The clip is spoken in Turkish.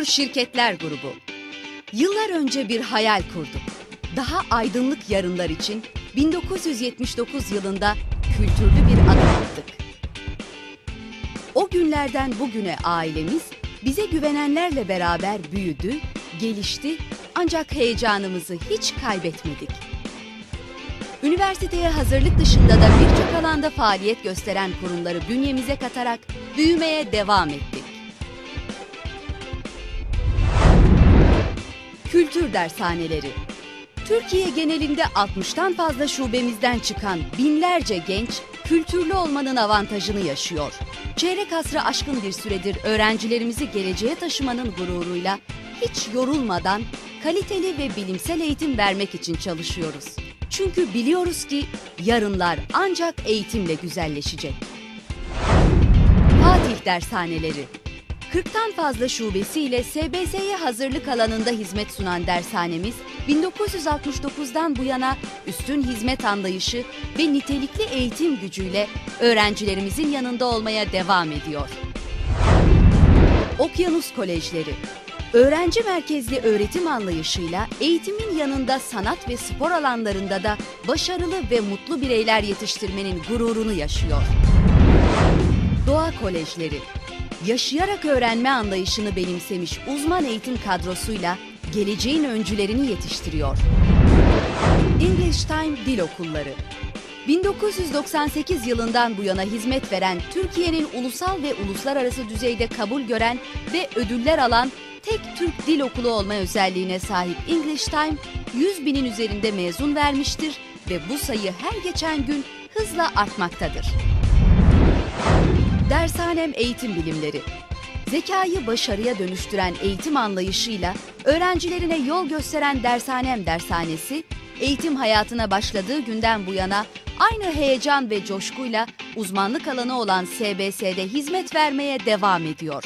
Kültür Şirketler Grubu. Yıllar önce bir hayal kurduk. Daha aydınlık yarınlar için 1979 yılında kültürlü bir adım attık. O günlerden bugüne ailemiz bize güvenenlerle beraber büyüdü, gelişti ancak heyecanımızı hiç kaybetmedik. Üniversiteye hazırlık dışında da birçok alanda faaliyet gösteren kurumları bünyemize katarak büyümeye devam ettik. Kültür dershaneleri. Türkiye genelinde 60'tan fazla şubemizden çıkan binlerce genç kültürlü olmanın avantajını yaşıyor. Çeyrek asrı aşkın bir süredir öğrencilerimizi geleceğe taşımanın gururuyla hiç yorulmadan kaliteli ve bilimsel eğitim vermek için çalışıyoruz. Çünkü biliyoruz ki yarınlar ancak eğitimle güzelleşecek. Fatih Dershaneleri 40'tan fazla şubesiyle SBS'ye hazırlık alanında hizmet sunan dershanemiz 1969'dan bu yana üstün hizmet anlayışı ve nitelikli eğitim gücüyle öğrencilerimizin yanında olmaya devam ediyor. Okyanus Kolejleri Öğrenci merkezli öğretim anlayışıyla eğitimin yanında sanat ve spor alanlarında da başarılı ve mutlu bireyler yetiştirmenin gururunu yaşıyor. Doğa Kolejleri yaşayarak öğrenme anlayışını benimsemiş uzman eğitim kadrosuyla geleceğin öncülerini yetiştiriyor. English Time Dil Okulları 1998 yılından bu yana hizmet veren Türkiye'nin ulusal ve uluslararası düzeyde kabul gören ve ödüller alan tek Türk dil okulu olma özelliğine sahip English Time 100 binin üzerinde mezun vermiştir ve bu sayı her geçen gün hızla artmaktadır. Dershanem Eğitim Bilimleri Zekayı başarıya dönüştüren eğitim anlayışıyla öğrencilerine yol gösteren Dershanem Dershanesi, eğitim hayatına başladığı günden bu yana aynı heyecan ve coşkuyla uzmanlık alanı olan SBS'de hizmet vermeye devam ediyor.